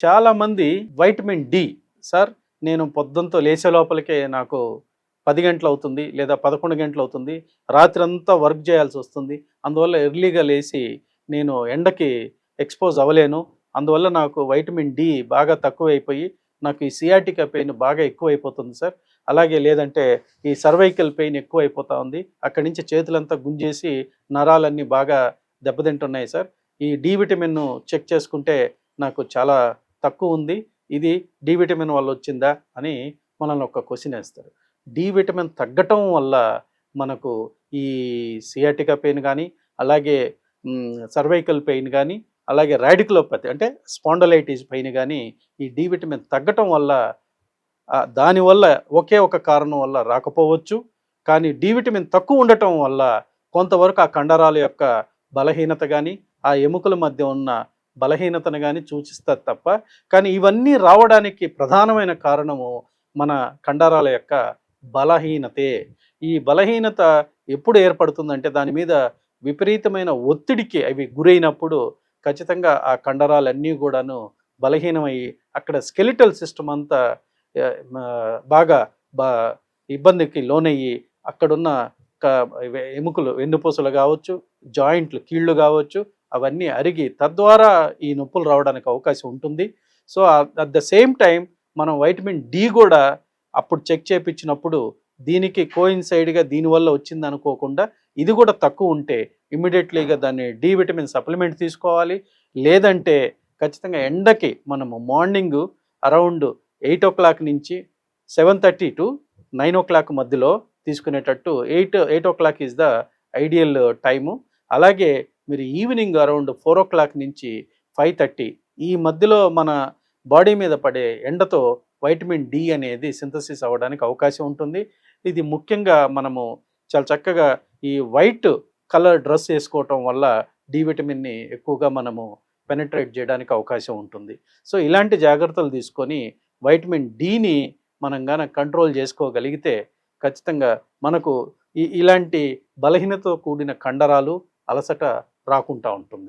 చాలామంది vitamin D. Sir నేను పొద్దుంతో లేచే లోపలికే నాకు పది గంటలు అవుతుంది లేదా పదకొండు గంటలు అవుతుంది. రాత్రి అంతా వర్క్ చేయాల్సి వస్తుంది. అందువల్ల ఎర్లీగా లేచి నేను ఎండకి ఎక్స్పోజ్ అవ్వలేను. అందువల్ల నాకు వైటమిన్ డి బాగా తక్కువైపోయి నాకు ఈ సియాటికా పెయిన్ బాగా ఎక్కువైపోతుంది సార్. అలాగే లేదంటే ఈ సర్వైకల్ పెయిన్ ఎక్కువైపోతూ ఉంది. అక్కడి నుంచి చేతులంతా గుంజేసి నరాలన్నీ బాగా దెబ్బతింటున్నాయి సార్. ఈ డి విటమిన్ చెక్ చేసుకుంటే నాకు చాలా తక్కువ ఉంది. ఇది డి విటమిన్ వల్ల వచ్చిందా అని మనల్ని ఒక క్వశ్చన్ వేస్తారు. డి విటమిన్ తగ్గటం వల్ల మనకు ఈ సియాటికా పెయిన్ కానీ అలాగే సర్వైకల్ పెయిన్ కానీ అలాగే రాడికులోపతి అంటే స్పాండలైటిస్ పెయిన్ కానీ ఈ డి విటమిన్ తగ్గటం వల్ల దానివల్ల ఒకే ఒక కారణం వల్ల రాకపోవచ్చు. కానీ డి విటమిన్ తక్కువ ఉండటం వల్ల కొంతవరకు ఆ కండరాల యొక్క బలహీనత కానీ ఆ ఎముకల మధ్య ఉన్న బలహీనతను కానీ సూచిస్తారు తప్ప కానీ ఇవన్నీ రావడానికి ప్రధానమైన కారణము మన కండరాల యొక్క బలహీనతే. ఈ బలహీనత ఎప్పుడు ఏర్పడుతుందంటే దాని మీద విపరీతమైన ఒత్తిడికి అవి గురైనప్పుడు ఖచ్చితంగా ఆ కండరాలన్నీ కూడాను బలహీనమయ్యి అక్కడ స్కెలిటల్ సిస్టమ్ అంతా బాగా బా ఇబ్బందికి లోనయ్యి అక్కడున్న ఎముకలు వెన్నుపూసలు కావచ్చు జాయింట్లు కీళ్ళు కావచ్చు అవన్నీ అరిగి తద్వారా ఈ నొప్పులు రావడానికి అవకాశం ఉంటుంది. So at the same time మనం వైటమిన్ డి కూడా అప్పుడు చెక్ చేయించినప్పుడు దీనికి కోయిన్సైడ్గా దీనివల్ల వచ్చింది అనుకోకుండా ఇది కూడా తక్కువ ఉంటే ఇమీడియట్లీగా దాన్ని డి విటమిన్ సప్లిమెంట్ తీసుకోవాలి. లేదంటే ఖచ్చితంగా ఎండకి మనము morning around eight o'clock నుంచి seven thirty to nine o'clock మధ్యలో తీసుకునేటట్టు eight eight o'clock is the ideal time. అలాగే మీరు evening around four o'clock నుంచి ఫైవ్ థర్టీ ఈ మధ్యలో మన బాడీ మీద పడే ఎండతో వైటమిన్ డి అనేది సింథసిస్ అవ్వడానికి అవకాశం ఉంటుంది. ఇది ముఖ్యంగా మనము చాలా చక్కగా ఈ వైట్ కలర్ డ్రెస్ వేసుకోవటం వల్ల డి విటమిన్ని ఎక్కువగా మనము పెనట్రేట్ చేయడానికి అవకాశం ఉంటుంది. సో ఇలాంటి జాగ్రత్తలు తీసుకొని వైటమిన్ డిని మనం గాన కంట్రోల్ చేసుకోగలిగితే ఖచ్చితంగా మనకు ఈ ఇలాంటి బలహీనతో కూడిన కండరాలు అలసట రాకుండా ఉంటుంది.